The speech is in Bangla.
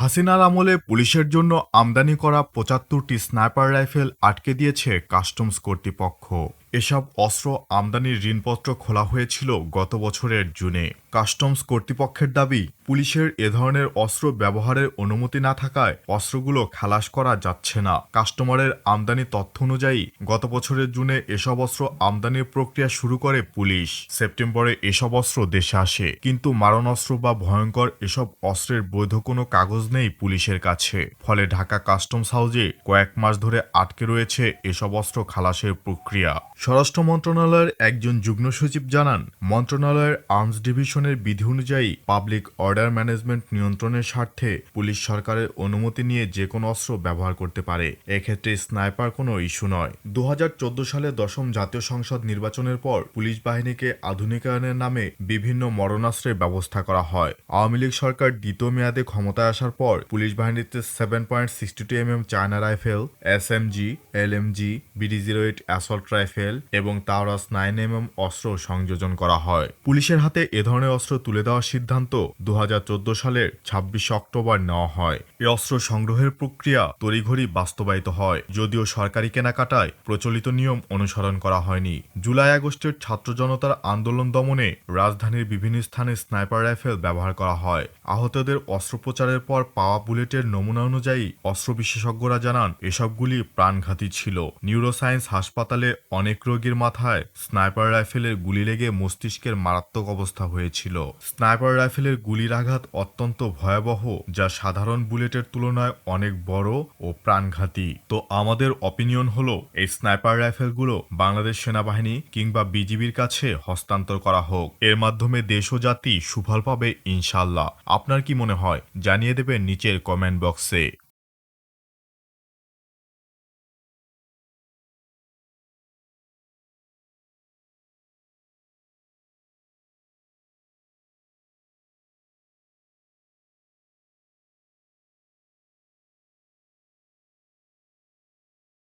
হাসিনার আমলে পুলিশের জন্য আমদানি করা পঁচাত্তরটি স্নাইপার রাইফেল আটকে দিয়েছে কাস্টমস কর্তৃপক্ষ। এসব অস্ত্র আমদানির ঋণপত্র খোলা হয়েছিল গত বছরের জুনে। কাস্টমস কর্তৃপক্ষের দাবি পুলিশের এ ধরনের অস্ত্র ব্যবহারের অনুমতি না থাকায় অস্ত্রগুলো খালাস করা যাচ্ছে না। কাস্টমারের আমদানি তথ্য অনুযায়ী গত বছরের জুনে এসব অস্ত্র আমদানির প্রক্রিয়া শুরু করে পুলিশ। সেপ্টেম্বরে এসব অস্ত্র দেশে আসে, কিন্তু মারণাস্ত্র বা ভয়ঙ্কর এসব অস্ত্রের বৈধ কোনো কাগজ নেই পুলিশের কাছে। ফলে ঢাকা কাস্টমস হাউজে কয়েক মাস ধরে আটকে রয়েছে এসব অস্ত্র খালাসের প্রক্রিয়া। স্বরাষ্ট্র মন্ত্রণালয়ের একজন যুগ্ম সচিব জানান, মন্ত্রণালয়ের আর্মস ডিভিশনের বিধি অনুযায়ী পাবলিক অর্ডার ম্যানেজমেন্ট নিয়ন্ত্রণের স্বার্থে পুলিশ সরকারের অনুমতি নিয়ে যে কোনো অস্ত্র ব্যবহার করতে পারে। এক্ষেত্রে স্নাইপার কোনো ইস্যু নয়। দু সালে দশম জাতীয় সংসদ নির্বাচনের পর পুলিশ বাহিনীকে আধুনিকায়নের নামে বিভিন্ন মরণাস্ত্রের ব্যবস্থা করা হয়। আওয়ামী লীগ সরকার দ্বিতীয় মেয়াদে ক্ষমতায় আসার পর পুলিশ বাহিনীতে seven point sixty two M M China rifle, S M G, L M G BD zero eight assault rifle এবং তাওরাস নাইন এম এম অস্ত্র সংযোজন করা হয়। পুলিশের হাতে এ ধরনের অস্ত্র তুলে দেওয়ার সিদ্ধান্ত দু সালের ছাব্বিশে অক্টোবর নেওয়া হয়। এ অস্ত্র সংগ্রহের প্রক্রিয়া তড়িঘড়ি বাস্তবায়িত হয়, যদিও সরকারি কেনাকাটায় প্রচলিত নিয়ম অনুসরণ করা হয়নি। জুলাই আগস্টের ছাত্র জনতার আন্দোলন দমনে রাজধানীর বিভিন্ন স্থানে স্নাইপার রাইফেল ব্যবহার করা হয়। আহতদের অস্ত্রোপচারের পর পাওয়া বুলেটের নমুনা অনুযায়ী অস্ত্র বিশেষজ্ঞরা জানান, এসবগুলি প্রাণঘাতী ছিল। নিউরোসায়েন্স হাসপাতালে অনেক রোগীর মাথায় স্নাইপার রাইফেলের গুলি লেগে মস্তিষ্কের মারাত্মক অবস্থা হয়েছিল। স্নাইপার রাইফেলের গুলির আঘাত অত্যন্ত ভয়াবহ, যা সাধারণ বুলেটের তুলনায় অনেক বড় ও প্রাণঘাতী। তো আমাদের অপিনিয়ন হলো, এই স্নাইপার রাইফেলগুলো বাংলাদেশ সেনাবাহিনী কিংবা বিজিবির কাছে হস্তান্তর করা হোক। এর মাধ্যমে দেশ ও জাতি সুফল পাবে ইনশাল্লাহ আপনার কি মনে হয়? জানিয়ে দেবেন নিচের কমেন্ট বক্সে